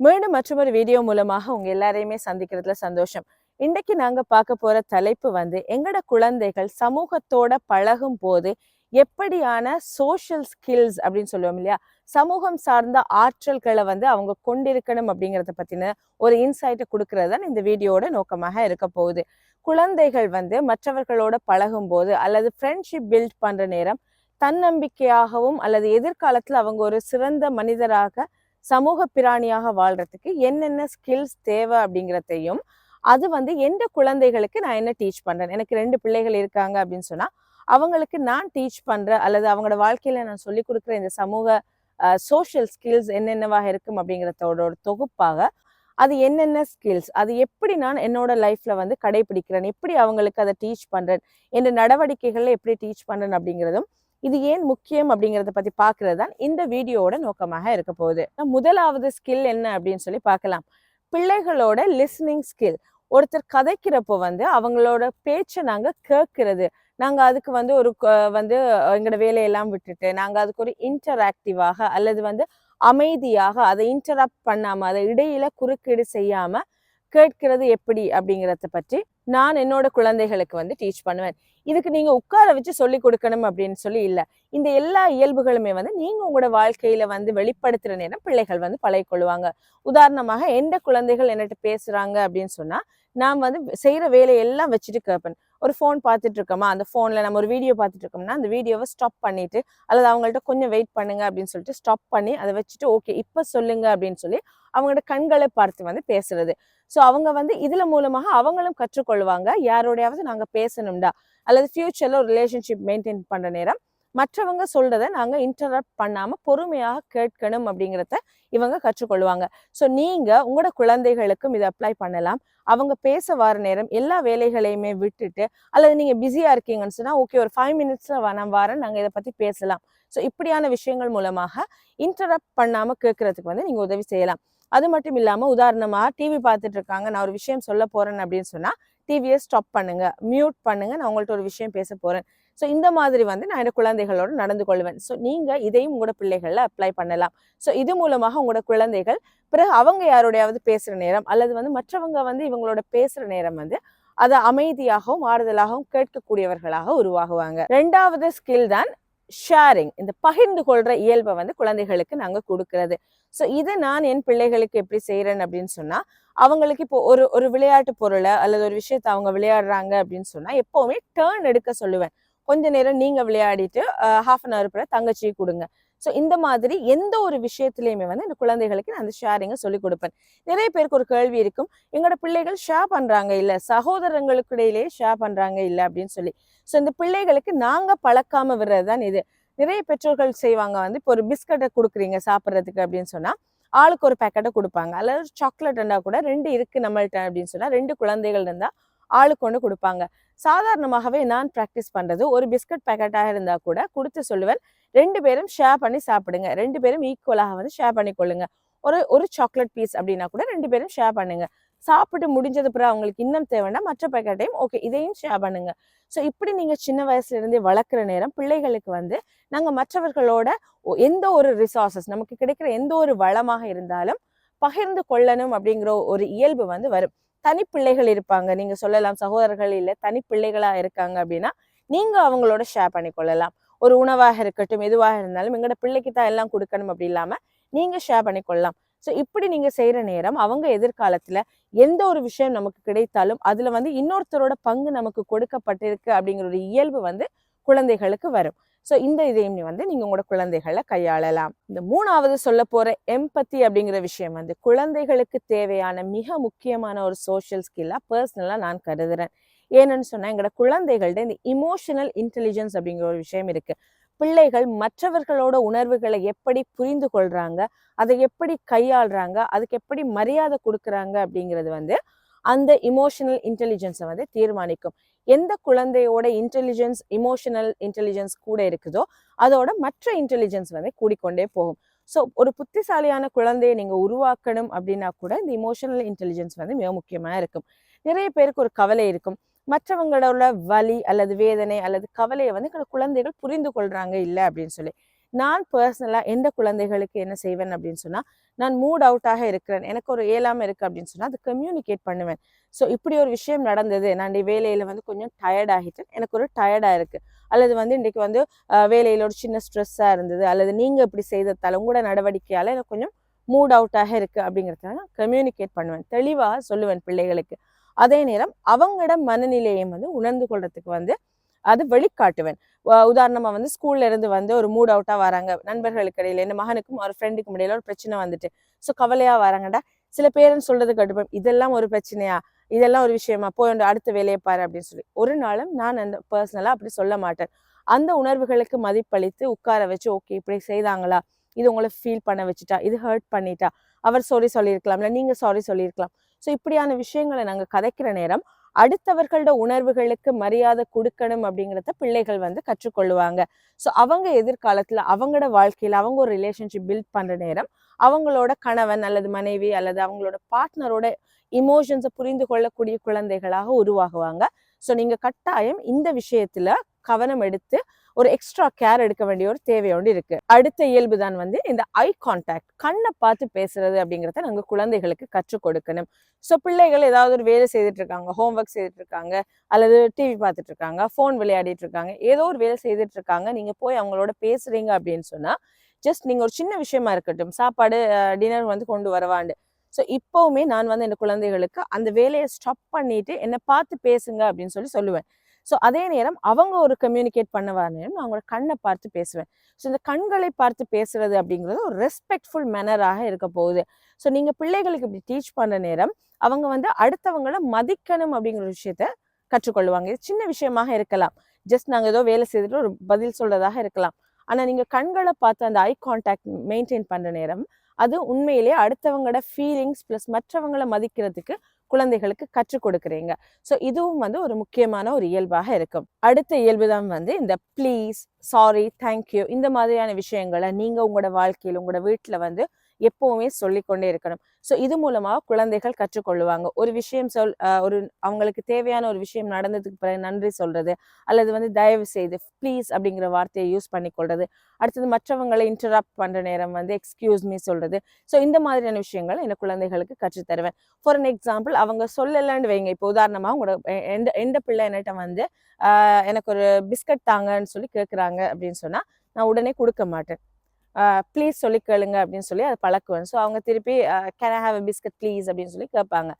மீண்டும் மற்றொரு வீடியோ மூலமாக உங்க எல்லாரையுமே சந்திக்கிறதுல சந்தோஷம். இன்றைக்கு நாங்க பார்க்க போற தலைப்பு வந்து எங்கட குழந்தைகள் சமூகத்தோட பழகும் போது எப்படியான சோஷியல் ஸ்கில்ஸ் அப்படின்னு சொல்லுவோம் இல்லையா? சமூகம் சார்ந்த ஆற்றல்களை வந்து அவங்க கொண்டிருக்கணும் அப்படிங்கிறத பத்தின ஒரு இன்சைட்டை கொடுக்கறது தான் இந்த வீடியோட நோக்கமாக இருக்க போகுது. குழந்தைகள் வந்து மற்றவர்களோட பழகும் போது அல்லது ஃப்ரெண்ட்ஷிப் பில்ட் பண்ற நேரம் தன்னம்பிக்கையாகவும் அல்லது எதிர்காலத்துல அவங்க ஒரு சிறந்த மனிதராக சமூக பிராணியாக வாழ்றதுக்கு என்னென்ன ஸ்கில்ஸ் தேவை அப்படிங்கிறதையும் அது வந்து எந்த குழந்தைகளுக்கு நான் என்ன டீச் பண்ணுறேன் எனக்கு ரெண்டு பிள்ளைகள் இருக்காங்க அப்படின்னு சொன்னால் அவங்களுக்கு நான் டீச் பண்ணுற அல்லது அவங்களோட வாழ்க்கையில் நான் சொல்லிக் கொடுக்குற இந்த சமூக சோஷியல் ஸ்கில்ஸ் என்னென்னவாக இருக்கும் அப்படிங்கிறதோட தொகுப்பாக அது என்னென்ன ஸ்கில்ஸ் அது எப்படி நான் என்னோட லைஃப்ல வந்து கடைபிடிக்கிறேன்? எப்படி அவங்களுக்கு அதை டீச் பண்றேன்? என்ற நடவடிக்கைகளை எப்படி டீச் பண்றேன் அப்படிங்கிறதும் இது ஏன் முக்கியம் அப்படிங்கிறத பத்தி பார்க்கறது தான் இந்த வீடியோவோட நோக்கமாக இருக்க போகுது. முதலாவது ஸ்கில் என்ன அப்படின்னு சொல்லி பார்க்கலாம். பிள்ளைகளோட லிஸ்னிங் ஸ்கில் ஒருத்தர் கதைக்கிறப்போ வந்து அவங்களோட பேச்சை நாங்கள் கேட்கறது. நாங்கள் அதுக்கு வந்து ஒரு வந்து எங்களோட வேலையெல்லாம் விட்டுட்டு நாங்கள் அதுக்கு ஒரு இன்டராக்டிவாக அல்லது வந்து அமைதியாக அதை இன்டராக்ட் பண்ணாமல் அதை இடையில குறுக்கீடு செய்யாமல் கேட்கிறது எப்படி அப்படிங்கிறத பற்றி நான் என்னோட குழந்தைகளுக்கு வந்து டீச் பண்ணுவேன். இதுக்கு நீங்க உட்கார வச்சு சொல்லி கொடுக்கணும் அப்படின்னு சொல்லி இல்லை. இந்த எல்லா இயல்புகளுமே வந்து நீங்க உங்களோட வாழ்க்கையில வந்து வெளிப்படுத்துற நேரம் பிள்ளைகள் வந்து பழகிக்கொள்வாங்க. உதாரணமாக எந்த குழந்தைகள் என்கிட்ட பேசுறாங்க அப்படின்னு சொன்னா நான் வந்து செய்யற வேலையெல்லாம் வச்சுட்டு கேட்பேன் ஒரு ஃபோன் பார்த்துட்டு இருக்கோமா? அந்த ஃபோனில் நம்ம ஒரு வீடியோ பார்த்துட்டு இருக்கோம்னா அந்த வீடியோவை ஸ்டாப் பண்ணிட்டு அல்லது அவங்கள்ட்ட கொஞ்சம் வெயிட் பண்ணுங்க அப்படின்னு சொல்லிட்டு ஸ்டாப் பண்ணி அதை வச்சுட்டு ஓகே இப்போ சொல்லுங்க அப்படின்னு சொல்லி அவங்களோட கண்களை பார்த்து வந்து பேசுறது. ஸோ அவங்க வந்து இதுல மூலமாக அவங்களும் கற்றுக்கொள்வாங்க. யாரோடையாவது நாங்க பேசணும்டா? அல்லது ஃபியூச்சர்ல ஒரு ரிலேஷன்ஷிப் மெயின்டைன் பண்ற நேரம். மற்றவங்க சொல்றதை நாங்க இன்டரப்ட் பண்ணாம பொறுமையாக கேட்கணும் அப்படிங்கிறத இவங்க கற்றுக்கொள்வாங்க. ஸோ நீங்க உங்களோட குழந்தைகளுக்கும் இதை அப்ளை பண்ணலாம். அவங்க பேச வர நேரம் எல்லா வேலைகளையுமே விட்டுட்டு அல்லது நீங்க பிஸியா இருக்கீங்கன்னு சொன்னா ஓகே ஒரு ஃபைவ் மினிட்ஸ்ல நான் வரேன். நாங்க இதை பத்தி பேசலாம். ஸோ இப்படியான விஷயங்கள் மூலமாக இன்டரப்ட் பண்ணாம கேட்கறதுக்கு வந்து நீங்க உதவி செய்யலாம். அது மட்டும் இல்லாமல் உதாரணமாக டிவி பார்த்துட்டு இருக்காங்க நான் ஒரு விஷயம் சொல்ல போகிறேன் அப்படின்னு சொன்னால் டிவியை ஸ்டாப் பண்ணுங்க மியூட் பண்ணுங்க. நான் உங்கள்ட்ட ஒரு விஷயம் பேச போகிறேன் ஸோ இந்த மாதிரி வந்து நான் என் குழந்தைகளோடு நடந்து கொள்வேன். ஸோ நீங்கள் இதையும் உங்களோட பிள்ளைகளில் அப்ளை பண்ணலாம். ஸோ இது மூலமாக உங்களோட குழந்தைகள் பிறகு அவங்க யாரோடையாவது பேசுகிற நேரம் அல்லது வந்து மற்றவங்க வந்து இவங்களோட பேசுகிற நேரம் வந்து அதை அமைதியாகவும் ஆறுதலாகவும் கேட்கக்கூடியவர்களாக உருவாகுவாங்க. ரெண்டாவது ஸ்கில் தான் ஷேரிங் இந்த பகிர்ந்து கொள்கிற இயல்பை வந்து குழந்தைகளுக்கு நாங்கள் கொடுக்கறது. ஸோ இதை நான் என் பிள்ளைகளுக்கு எப்படி செய்கிறேன் அப்படின்னு சொன்னால் அவங்களுக்கு இப்போ ஒரு ஒரு விளையாட்டு பொருளை அல்லது ஒரு விஷயத்தை அவங்க விளையாடுறாங்க அப்படின்னு சொன்னால் எப்போவுமே டேர்ன் எடுக்க சொல்லுவேன். கொஞ்ச நேரம் நீங்கள் விளையாடிட்டு ஹாஃப் அன் ஹவர் தங்கச்சி கொடுங்க. ஸோ இந்த மாதிரி எந்த ஒரு விஷயத்துலையுமே வந்து இந்த குழந்தைகளுக்கு நான் அந்த ஷேரிங்கை சொல்லி கொடுப்பேன். நிறைய பேருக்கு ஒரு கேள்வி இருக்கும். எங்களோட பிள்ளைகள் ஷேர் பண்ணுறாங்க இல்லை சகோதரங்களுக்கு இடையிலேயே ஷேர் பண்ணுறாங்க இல்லை அப்படின்னு சொல்லி. ஸோ இந்த பிள்ளைகளுக்கு நாங்கள் பழக்காம விடுறது தான் இது. நிறைய பெற்றோர்கள் செய்வாங்க. வந்து இப்போ ஒரு பிஸ்கட்டை கொடுக்குறீங்க சாப்பிட்றதுக்கு அப்படின்னு சொன்னால் ஆளுக்கு ஒரு பேக்கெட்டை கொடுப்பாங்க. அல்லது சாக்லேட் இருந்தால் கூட ரெண்டு இருக்குது நம்மள்ட்ட அப்படின்னு சொன்னால் ரெண்டு குழந்தைகள் இருந்தால் ஆளுக்கு ஒன்று கொடுப்பாங்க. சாதாரணமாகவே நான் ப்ராக்டிஸ் பண்ணுறது ஒரு பிஸ்கட் பேக்கெட்டாக இருந்தால் கூட கொடுத்து சொல்லுவேன். ரெண்டு பேரும் ஷேர் பண்ணி சாப்பிடுங்க. ரெண்டு பேரும் ஈக்குவலாக வந்து ஷேர் பண்ணி கொள்ளுங்கள் ஒரு ஒரு சாக்லேட் பீஸ் அப்படின்னா கூட ரெண்டு பேரும் ஷேர் பண்ணுங்க. சாப்பிட்டு முடிஞ்சது பிறகு அவங்களுக்கு இன்னும் தேவைன்னா மற்ற பேக்கெட்டையும் ஓகே இதையும் ஷேர் பண்ணுங்க. ஸோ இப்படி நீங்க சின்ன வயசுல இருந்தே வளர்க்குற நேரம் பிள்ளைகளுக்கு வந்து நாங்கள் மற்றவர்களோட ஒ- எந்த ஒரு ரிசோர்சஸ் நமக்கு கிடைக்கிற எந்த ஒரு வளமாக இருந்தாலும் பகிர்ந்து கொள்ளணும் அப்படிங்கிற ஒரு இயல்பு வந்து வரும். தனிப்பிள்ளைகள் இருப்பாங்க. நீங்க சொல்லலாம் சகோதரர்கள் இல்லை தனி பிள்ளைகளா இருக்காங்க அப்படின்னா நீங்க அவங்களோட ஷேர் பண்ணி கொள்ளலாம். ஒரு உணவாக இருக்கட்டும் எதுவாக இருந்தாலும் எங்களோட பிள்ளைக்கு தான் எல்லாம் கொடுக்கணும் அப்படி இல்லாம நீங்க ஷேர் பண்ணி கொள்ளலாம். ஸோ இப்படி நீங்கள் செய்கிற நேரம் அவங்க எதிர்காலத்தில் எந்த ஒரு விஷயம் நமக்கு கிடைத்தாலும் அதில் வந்து இன்னொருத்தரோட பங்கு நமக்கு கொடுக்கப்பட்டிருக்கு அப்படிங்கிற ஒரு இயல்பு வந்து குழந்தைகளுக்கு வரும். ஸோ இந்த இதையும் வந்து நீங்கள் உங்களோட குழந்தைகளை கையாளலாம். இந்த மூணாவது சொல்ல போகிற எம்பத்தி அப்படிங்கிற விஷயம் வந்து குழந்தைகளுக்கு தேவையான மிக முக்கியமான ஒரு சோஷியல் ஸ்கில்லா பர்சனலாக நான் கருதுறேன். ஏன்னு சொன்னால் எங்களோட குழந்தைகள்ட்ட இந்த இமோஷனல் இன்டெலிஜென்ஸ் அப்படிங்கிற ஒரு விஷயம் இருக்குது பிள்ளைகள் மற்றவர்களோட உணர்வுகளை எப்படி புரிந்து கொள்றாங்க அதை எப்படி கையாளுறாங்க அதுக்கு எப்படி மரியாதை கொடுக்குறாங்க அப்படிங்கிறது வந்து அந்த இமோஷனல் இன்டெலிஜென்ஸை வந்து தீர்மானிக்கும். எந்த குழந்தையோட இன்டெலிஜென்ஸ் இமோஷனல் இன்டெலிஜென்ஸ் கூட இருக்குதோ அதோட மற்ற இன்டெலிஜென்ஸ் வந்து கூடிக்கொண்டே போகும். ஸோ ஒரு புத்திசாலியான குழந்தையை நீங்கள் உருவாக்கணும் அப்படின்னா கூட இந்த இமோஷனல் இன்டெலிஜென்ஸ் வந்து மிக முக்கியமாக இருக்கும். நிறைய பேருக்கு ஒரு கவலை இருக்கும். மற்றவங்களோட வலி அல்லது வேதனை அல்லது கவலையை வந்து எங்களோட குழந்தைகள் புரிந்து கொள்றாங்க இல்லை அப்படின்னு சொல்லி. நான் பர்சனலா எந்த குழந்தைகளுக்கு என்ன செய்வேன் அப்படின்னு சொன்னா நான் மூட் அவுட்டாக இருக்கிறேன். எனக்கு ஒரு ஏலாம இருக்கு அப்படின்னு சொன்னா அது கம்யூனிகேட் பண்ணுவேன். ஸோ இப்படி ஒரு விஷயம் நடந்தது. நான் இந்த வேலையில வந்து கொஞ்சம் டயர்ட் ஆகிட்டேன். எனக்கு ஒரு டயர்டா இருக்கு. அல்லது வந்து இன்றைக்கு வந்து வேலையில் வேலையில ஒரு சின்ன ஸ்ட்ரெஸ்ஸாக இருந்தது. அல்லது நீங்கள் இப்படி செய்ததால் உங்களோட நடவடிக்கையால் எனக்கு கொஞ்சம் மூட் அவுட்டாக இருக்கு அப்படிங்கிறதுனால கம்யூனிகேட் பண்ணுவேன். தெளிவாக சொல்லுவேன் பிள்ளைகளுக்கு. அதே நேரம் அவங்களோட மனநிலையை வந்து உணர்ந்து கொள்றதுக்கு வந்து அது வெளிக்காட்டுவேன் உதாரணமாக உதாரணமா வந்து ஸ்கூல்ல இருந்து வந்து ஒரு மூட் அவுட்டா வராங்க. நண்பர்களுக்கு இடையில என் மகனுக்கும் ஒரு ஃப்ரெண்டுக்கும் இடையில ஒரு பிரச்சனை வந்துட்டு. ஸோ கவலையா வராங்கடா. சில பேரண்ட்ஸ் சொல்றது கட்டுப்பேன் இதெல்லாம் ஒரு பிரச்சனையா? இதெல்லாம் ஒரு விஷயமா? போய் அடுத்த வேலையை பாரு அப்படின்னு சொல்லி. ஒரு நாளும் நான் அந்த பர்சனலா அப்படி சொல்ல மாட்டேன். அந்த உணர்வுகளுக்கு மதிப்பளித்து உட்கார வச்சு ஓகே இப்படி செய்தாங்களா? இது உங்களை ஃபீல் பண்ண வச்சுட்டா? இது ஹர்ட் பண்ணிட்டா? அவர் சாரி சொல்லியிருக்கலாம்ல. நீங்க சாரி சொல்லியிருக்கலாம். ஸோ இப்படியான விஷயங்களை நாங்க கதைக்கிற நேரம் அடுத்தவர்களோட உணர்வுகளுக்கு மரியாதை கொடுக்கணும் அப்படிங்கிறத பிள்ளைகள் வந்து கற்றுக்கொள்ளுவாங்க. ஸோ அவங்க எதிர்காலத்துல அவங்களோட வாழ்க்கையில அவங்க ஒரு ரிலேஷன்ஷிப் பில்ட் பண்ற நேரம் அவங்களோட கணவன் அல்லது மனைவி அல்லது அவங்களோட பார்ட்னரோட இமோஷன்ஸை புரிந்து கொள்ளக்கூடிய குழந்தைகளாக உருவாகுவாங்க. ஸோ நீங்க கட்டாயம் இந்த விஷயத்துல கவனம் எடுத்து ஒரு எக்ஸ்ட்ரா கேர் எடுக்க வேண்டிய ஒரு தேவையோடு இருக்கு. அடுத்த இயல்பு தான் வந்து இந்த ஐ கான்டாக்ட் கண்ணை பார்த்து பேசுறது அப்படிங்கிறத நாங்கள் குழந்தைகளுக்கு கற்றுக் கொடுக்கணும். ஸோ பிள்ளைகள் ஏதாவது ஒரு வேலை செய்துட்டு இருக்காங்க ஹோம்ஒர்க் செய்துட்டு இருக்காங்க அல்லது டிவி பார்த்துட்டு இருக்காங்க ஃபோன் விளையாடிட்டு இருக்காங்க ஏதோ ஒரு வேலை செய்துட்டு இருக்காங்க நீங்க போய் அவங்களோட பேசுறீங்க அப்படின்னு சொன்னா ஜஸ்ட் நீங்க ஒரு சின்ன விஷயமா இருக்கட்டும் சாப்பாடு டின்னர் வந்து கொண்டு வரவாண்டு. ஸோ இப்போவுமே நான் வந்து என் குழந்தைகளுக்கு அந்த வேலையை ஸ்டாப் பண்ணிட்டு என்னை பார்த்து பேசுங்க அப்படின்னு சொல்லி சொல்லுவேன். ஸோ அதே நேரம் அவங்க ஒரு கம்யூனிகேட் பண்ண வர நேரம் நான் அவங்களோட கண்ணை பார்த்து பேசுவேன். ஸோ இந்த கண்களை பார்த்து பேசுறது அப்படிங்கிறது ஒரு ரெஸ்பெக்ட்ஃபுல் மேனராக இருக்க போகுது. ஸோ நீங்கள் பிள்ளைகளுக்கு இப்படி டீச் பண்ணுற நேரம் அவங்க வந்து அடுத்தவங்களை மதிக்கணும் அப்படிங்கிற ஒரு விஷயத்த கற்றுக்கொள்வாங்க. இது சின்ன விஷயமாக இருக்கலாம். ஜஸ்ட் நாங்கள் ஏதோ வேலை செய்துட்டு ஒரு பதில் சொல்றதாக இருக்கலாம். ஆனால் நீங்கள் கண்களை பார்த்து அந்த ஐ கான்டாக்ட் மெயின்டைன் பண்ணுற நேரம் அது உண்மையிலேயே அடுத்தவங்களோட ஃபீலிங்ஸ் ப்ளஸ் மற்றவங்களை மதிக்கிறதுக்கு குழந்தைகளுக்கு கற்றுக் கொடுக்குறீங்க. ஸோ இதுவும் வந்து ஒரு முக்கியமான ஒரு இயல்பாக இருக்கும். அடுத்த இயல்பு தான் வந்து இந்த ப்ளீஸ் சாரி தேங்க்யூ இந்த மாதிரியான விஷயங்களை நீங்க உங்களோட வாழ்க்கையில் உங்களோட வீட்டில் வந்து எப்பவுமே சொல்லிக்கொண்டே இருக்கணும். ஸோ இது மூலமாக குழந்தைகள் கற்றுக்கொள்ளுவாங்க. ஒரு விஷயம் சொல் ஒரு அவங்களுக்கு தேவையான ஒரு விஷயம் நடந்ததுக்கு பிறகு நன்றி சொல்றது அல்லது வந்து தயவு செய்து ப்ளீஸ் அப்படிங்கிற வார்த்தையை யூஸ் பண்ணிக்கொள்றது. அடுத்தது மற்றவங்களை இன்டராப்ட் பண்ற நேரம் வந்து எக்ஸ்கியூஸ் மீ சொல்றது. ஸோ இந்த மாதிரியான விஷயங்கள் இந்த குழந்தைகளுக்கு கற்றுத் தருவேன். ஃபார் அன் எக்ஸாம்பிள் அவங்க சொல்லலன்னு வைங்க. இப்போ உதாரணமாக உங்களோட எந்த எந்த பிள்ளை என்னட்ட வந்து எனக்கு ஒரு பிஸ்கட் தாங்கன்னு சொல்லி கேட்குறாங்க அப்படின்னு சொன்னால் நான் உடனே கொடுக்க மாட்டேன். ப்ளீஸ் சொல்லி கேளுங்க அப்படின்னு சொல்லி அதை பழக்குவேன். ஸோ அவங்க திருப்பி can I have a biscuit please அப்படின்னு சொல்லி கேட்பாங்க.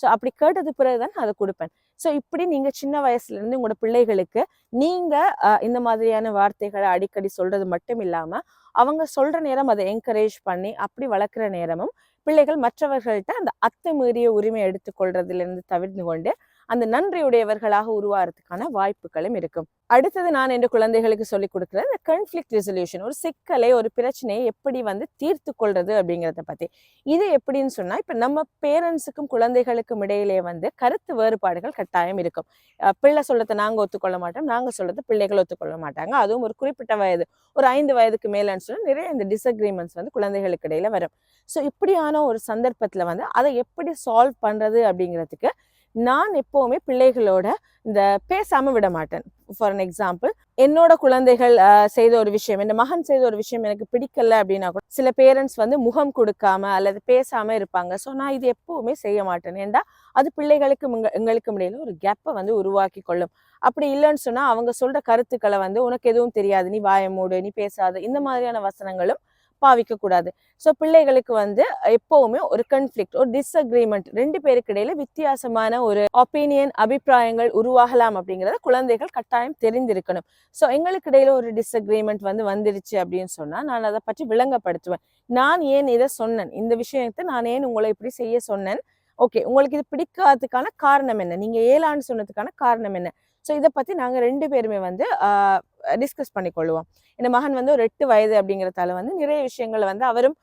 ஸோ அப்படி கேட்டது பிறகு தான் நான் அதை கொடுப்பேன். ஸோ இப்படி நீங்கள் சின்ன வயசுலேருந்து உங்களோட பிள்ளைகளுக்கு நீங்கள் இந்த மாதிரியான வார்த்தைகளை அடிக்கடி சொல்கிறது மட்டும் இல்லாமல் அவங்க சொல்கிற நேரம் அதை என்கரேஜ் பண்ணி அப்படி வளர்க்குற நேரமும் பிள்ளைகள் மற்றவர்கள்ட்ட அந்த அத்துமீறிய உரிமை எடுத்துக்கொள்றதுலேருந்து தவிர்த்து கொண்டு அந்த நன்றியுடையவர்களாக உருவாகிறதுக்கான வாய்ப்புகளும் இருக்கும். அடுத்தது நான் என் குழந்தைகளுக்கு சொல்லிக் கொடுக்குறது இந்த கன்ஃப்ளிக் ரெசல்யூஷன் ஒரு சிக்கலை ஒரு பிரச்சனையை எப்படி வந்து தீர்த்து கொள்றது அப்படிங்கிறத பத்தி. இது எப்படின்னு சொன்னா இப்ப நம்ம பேரண்ட்ஸுக்கும் குழந்தைகளுக்கும் இடையிலே வந்து கருத்து வேறுபாடுகள் கட்டாயம் இருக்கும். பிள்ளை சொல்றதை நாங்க ஒத்துக்கொள்ள மாட்டோம் நாங்க சொல்கிறத பிள்ளைகள் ஒத்துக்கொள்ள மாட்டாங்க. அதுவும் ஒரு குறிப்பிட்ட வயது ஒரு ஐந்து வயதுக்கு மேலன்னு சொல்லி நிறைய இந்த டிஸ்அக்ரிமெண்ட்ஸ் வந்து குழந்தைகளுக்கு இடையில வரும். ஸோ இப்படியான ஒரு சந்தர்ப்பத்துல வந்து அதை எப்படி சால்வ் பண்றது அப்படிங்கிறதுக்கு நான் எப்பவுமே பிள்ளைகளோட இந்த பேசாம விட மாட்டேன். ஃபார் அன் எக்ஸாம்பிள் என்னோட குழந்தைகள் செய்த ஒரு விஷயம் என் மகன் செய்த ஒரு விஷயம் எனக்கு பிடிக்கல அப்படின்னா கூட சில பேரண்ட்ஸ் வந்து முகம் கொடுக்காம அல்லது பேசாம இருப்பாங்க. ஸோ நான் இது எப்பவுமே செய்ய மாட்டேன். ஏண்டா அது பிள்ளைகளுக்கு எங்களுக்கும் இடையில ஒரு கேப்பை வந்து உருவாக்கி கொள்ளும். அப்படி இல்லைன்னு சொன்னா அவங்க சொல்ற கருத்துக்களை வந்து உனக்கு எதுவும் தெரியாது. நீ வாய மூடு நீ பேசாத இந்த மாதிரியான வசனங்களும் பாவிக்க கூடாது ஸோ பிள்ளைகளுக்கு வந்து எப்போவுமே ஒரு கன்ஃப்ளிக்ட் ஒரு டிஸ்அக்ரிமெண்ட் ரெண்டு பேருக்கு இடையில வித்தியாசமான ஒரு ஒப்பீனியன் அபிப்பிராயங்கள் உருவாகலாம் அப்படிங்கறத குழந்தைகள் கட்டாயம் தெரிந்திருக்கணும். ஸோ எங்களுக்கு இடையில ஒரு டிஸ்அக்ரிமெண்ட் வந்து வந்துருச்சு அப்படின்னு சொன்னா நான் அதை பற்றி விளங்கப்படுத்துவேன். நான் ஏன் இதை சொன்னேன்? இந்த விஷயத்தை நான் ஏன் உங்களை இப்படி செய்ய சொன்னேன்? ஓகே உங்களுக்கு இது பிடிக்காததுக்கான காரணம் என்ன? நீங்க ஏலான்னு சொன்னதுக்கான காரணம் என்ன? ஸோ இதை பத்தி நாங்கள் ரெண்டு பேருமே வந்து டிஸ்கஸ் பண்ணிக்கொள்வோம். என் மகன் வந்து ஒரு எட்டு வயது அப்படிங்கிறதால வந்து நிறைய விஷயங்கள் வந்து அவரும்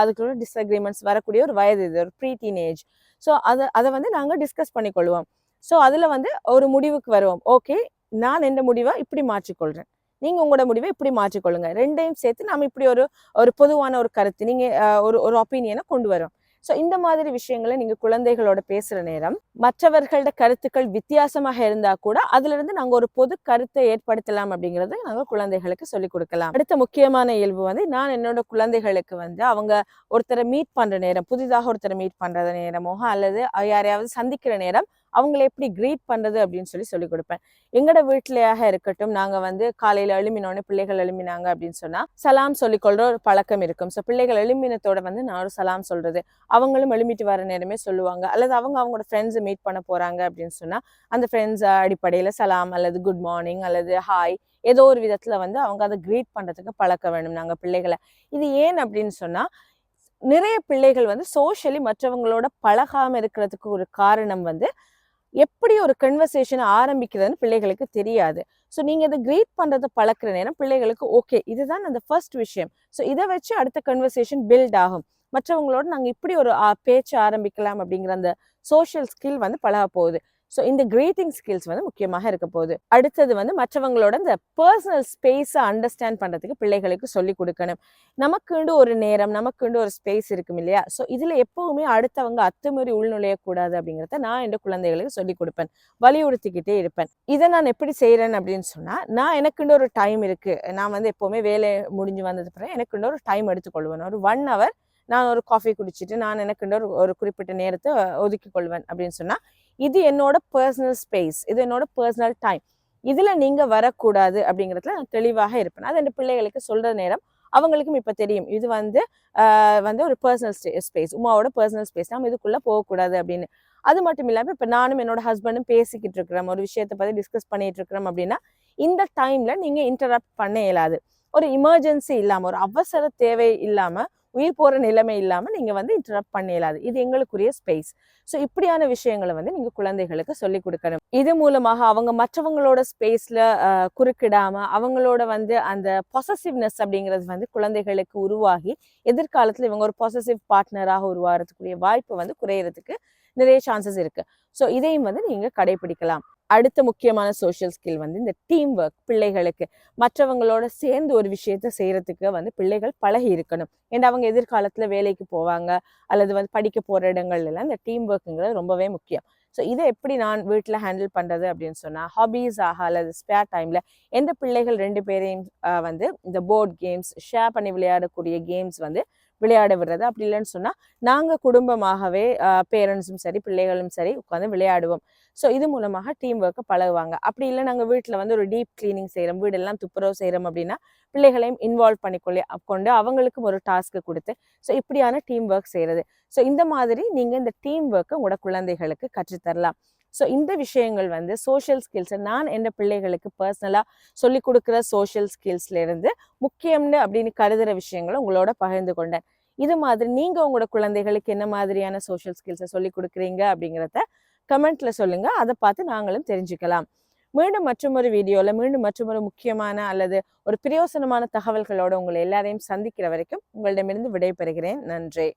அதுக்குள்ள டிஸ்அக்ரிமெண்ட்ஸ் வரக்கூடிய ஒரு வயது இது ஒரு ப்ரீ டீனேஜ் ஸோ அதை அதை வந்து நாங்கள் டிஸ்கஸ் பண்ணிக்கொள்வோம். ஸோ அதில் வந்து ஒரு முடிவுக்கு வருவோம். ஓகே நான் எந்த முடிவை இப்படி மாற்றிக்கொள்கிறேன் நீங்கள் உங்களோட முடிவை இப்படி மாற்றிக்கொள்ளுங்க. ரெண்டையும் சேர்த்து நம்ம இப்படி ஒரு ஒரு பொதுவான ஒரு கருத்து நீங்கள் ஒரு ஒரு ஒப்பீனியனை கொண்டு வரோம். ஸோ இந்த மாதிரி விஷயங்களை நீங்கள் குழந்தைகளோட பேசுகிற நேரம் மற்றவர்களோட கருத்துக்கள் வித்தியாசமாக இருந்தால் கூட அதிலிருந்து நாங்கள் ஒரு பொது கருத்தை ஏற்படுத்தலாம் அப்படிங்கிறது நாங்கள் குழந்தைகளுக்கு சொல்லிக் கொடுக்கலாம். அடுத்த முக்கியமான இயல்பு வந்து நான் என்னோட குழந்தைகளுக்கு வந்து அவங்க ஒருத்தரை மீட் பண்ணுற நேரம் புதிதாக ஒருத்தரை மீட் பண்ணுற நேரமோ அல்லது யாரையாவது சந்திக்கிற நேரம் அவங்கள எப்படி க்ரீட் பண்ணுறது அப்படின்னு சொல்லி சொல்லிக் கொடுப்பேன். எங்களோட வீட்டிலையாக இருக்கட்டும் நாங்கள் வந்து காலையில் எழுமினோடனே பிள்ளைகள் எழுமினாங்க அப்படின்னு சொன்னால் சலாம் சொல்லிக்கொள்கிற ஒரு பழக்கம் இருக்கும். ஸோ பிள்ளைகள் எழுமினத்தோட வந்து நானும் சலாம் சொல்கிறது அவங்களும் எழுமிட்டு வர நேரமே சொல்லுவாங்க. அல்லது அவங்க அவங்களோட ஃப்ரெண்ட்ஸை மீட் பண்ண போகிறாங்க அப்படின்னு சொன்னால் அந்த ஃப்ரெண்ட்ஸ் அடிப்படையில் சலாம் அல்லது குட் மார்னிங் அல்லது ஹாய் ஏதோ ஒரு விதத்தில் வந்து அவங்க அதை க்ரீட் பண்ணுறதுக்கு பழக்க வேணும் நாங்கள் பிள்ளைகளை. இது ஏன் அப்படின்னு சொன்னால் நிறைய பிள்ளைகள் வந்து சோஷியலி மற்றவங்களோட பழகாமல் இருக்கிறதுக்கு ஒரு காரணம் வந்து எப்படி ஒரு கன்வர்சேஷனை ஆரம்பிக்கிறதுன்னு பிள்ளைகளுக்கு தெரியாது. ஸோ நீங்கள் இதை கிரீட் பண்ணுறதை பழக்கிற நேரம் பிள்ளைகளுக்கு ஓகே இதுதான் அந்த ஃபர்ஸ்ட் விஷயம். ஸோ இதை வச்சு அடுத்த கன்வர்சேஷன் பில்ட் ஆகும். மற்றவங்களோட நாங்கள் இப்படி ஒரு பேச்சு ஆரம்பிக்கலாம் அப்படிங்கிற அந்த சோஷியல் ஸ்கில் வந்து பழக போகுது. ஸோ இந்த கிரீட்டிங் ஸ்கில்ஸ் வந்து முக்கியமாக இருக்க போகுது. அடுத்தது வந்து மற்றவங்களோட இந்த பர்சனல் ஸ்பேஸை அண்டர்ஸ்டாண்ட் பண்ணுறதுக்கு பிள்ளைகளுக்கு சொல்லி கொடுக்கணும். நமக்குண்டு ஒரு நேரம் நமக்குண்டு ஒரு ஸ்பேஸ் இருக்கும் இல்லையா? ஸோ இதில் எப்போவுமே அடுத்தவங்க அத்துமீறி உள்நுழையக்கூடாது அப்படிங்கிறத நான் என் குழந்தைகளுக்கு சொல்லி கொடுப்பேன். வலியுறுத்திக்கிட்டே இருப்பேன். இதை நான் எப்படி செய்கிறேன் அப்படின்னு சொன்னால் நான் எனக்குண்டு ஒரு டைம் இருக்குது நான் வந்து எப்போவுமே வேலை முடிஞ்சு வந்தது பிறகு எனக்குண்டு ஒரு டைம் எடுத்துக்கொள்வேன். ஒரு ஒன் ஹவர் நான் ஒரு காஃபி குடிச்சிட்டு நான் எனக்குண்டு ஒரு ஒரு குறிப்பிட்ட நேரத்தை ஒதுக்கி கொள்வேன் அப்படின்னு சொன்னால் இது என்னோட பர்சனல் ஸ்பேஸ் இது என்னோட பர்சனல் டைம் இதில் நீங்கள் வரக்கூடாது அப்படிங்கிறதுல நான் தெளிவாக இருப்பேன். அது என் பிள்ளைகளுக்கு சொல்கிற நேரம் அவங்களுக்கும் இப்போ தெரியும். இது வந்து வந்து ஒரு பர்சனல் ஸ்பேஸ் உமாவோட பர்சனல் ஸ்பேஸ் நம்ம இதுக்குள்ளே போகக்கூடாது அப்படின்னு. அது மட்டும் இல்லாமல் இப்போ நானும் என்னோட ஹஸ்பண்டும் பேசிக்கிட்டு இருக்கிறோம். ஒரு விஷயத்தை பற்றி டிஸ்கஸ் பண்ணிட்டு இருக்கிறோம் அப்படின்னா இந்த டைமில் நீங்கள் இன்டராக்ட் பண்ண இயலாது. ஒரு இமர்ஜென்சி இல்லாமல் ஒரு அவசர தேவை இல்லாமல் உயிர் போகிற நிலைமை இல்லாமல் நீங்கள் வந்து இன்டரப்ட் பண்ணிடலாது. இது எங்களுக்குரிய ஸ்பேஸ் ஸோ இப்படியான விஷயங்களை வந்து நீங்கள் குழந்தைகளுக்கு சொல்லிக் கொடுக்கணும். இது மூலமாக அவங்க மற்றவங்களோட ஸ்பேஸில் குறுக்கிடாம அவங்களோட வந்து அந்த பொசசிவ்னஸ் அப்படிங்கிறது வந்து குழந்தைகளுக்கு உருவாகி எதிர்காலத்தில் இவங்க ஒரு பொசசிவ் பார்ட்னராக உருவாகிறதுக்குரிய வாய்ப்பு வந்து குறையறதுக்கு நிறைய சான்சஸ் இருக்குது ஸோ இதையும் வந்து நீங்கள் கடைபிடிக்கலாம் அடுத்த முக்கியமான சோஷியல் ஸ்கில் வந்து இந்த டீம் ஒர்க் பிள்ளைகளுக்கு மற்றவங்களோட சேர்ந்து ஒரு விஷயத்த செய்கிறதுக்கு வந்து பிள்ளைகள் பழகி இருக்கணும். ஏன்னா அவங்க எதிர்காலத்தில் வேலைக்கு போவாங்க அல்லது வந்து படிக்க போகிற இடங்கள்ல இந்த டீம் ஒர்க்குங்கிறது ரொம்பவே முக்கியம். ஸோ இதை எப்படி நான் வீட்டில் ஹேண்டில் பண்ணுறது அப்படின்னு சொன்னால் ஹாபீஸ் ஆக அல்லது ஸ்பேர் டைமில் எந்த பிள்ளைகள் ரெண்டு பேரையும் வந்து இந்த போர்ட் கேம்ஸ் ஷேர் பண்ணி விளையாடக்கூடிய கேம்ஸ் வந்து விளையாட விடுறது. அப்படி இல்லைன்னு சொன்னால் நாங்கள் குடும்பமாகவே பேரண்ட்ஸும் சரி பிள்ளைகளும் சரி உட்காந்து விளையாடுவோம். ஸோ இது மூலமாக டீம் ஒர்க்கை பழகுவாங்க. அப்படி இல்லை நாங்கள் வீட்டில் வந்து ஒரு டீப் கிளீனிங் செய்கிறோம் வீடெல்லாம் துப்புரவு செய்கிறோம் அப்படின்னா பிள்ளைகளையும் இன்வால்வ் பண்ணிக்கொள்ளி கொண்டு அவங்களுக்கும் ஒரு டாஸ்க்கு கொடுத்து ஸோ இப்படியான டீம் ஒர்க் செய்கிறது ஸோ இந்த மாதிரி நீங்கள் இந்த டீம் ஒர்க்கை உங்களோட குழந்தைகளுக்கு கற்றுத்தரலாம். ஸோ இந்த விஷயங்கள் வந்து சோஷியல் ஸ்கில்ஸை நான் என் பிள்ளைகளுக்கு பர்சனலாக சொல்லி கொடுக்குற சோஷியல் ஸ்கில்ஸ்லேருந்து முக்கியம்னு அப்படின்னு கருதுகிற விஷயங்களை உங்களோட பகிர்ந்து கொண்டேன். இது மாதிரி நீங்கள் உங்களோட குழந்தைகளுக்கு என்ன மாதிரியான சோஷியல் ஸ்கில்ஸை சொல்லி கொடுக்குறீங்க அப்படிங்கிறத கமெண்ட்ல சொல்லுங்க. அதை பார்த்து நாங்களும் தெரிஞ்சுக்கலாம். மீண்டும் மற்றொரு வீடியோவில் மீண்டும் மற்றொரு முக்கியமான அல்லது ஒரு பிரயோசனமான தகவல்களோட உங்களை எல்லாரையும் சந்திக்கிற வரைக்கும் உங்களிடமிருந்து விடைபெறுகிறேன். நன்றி.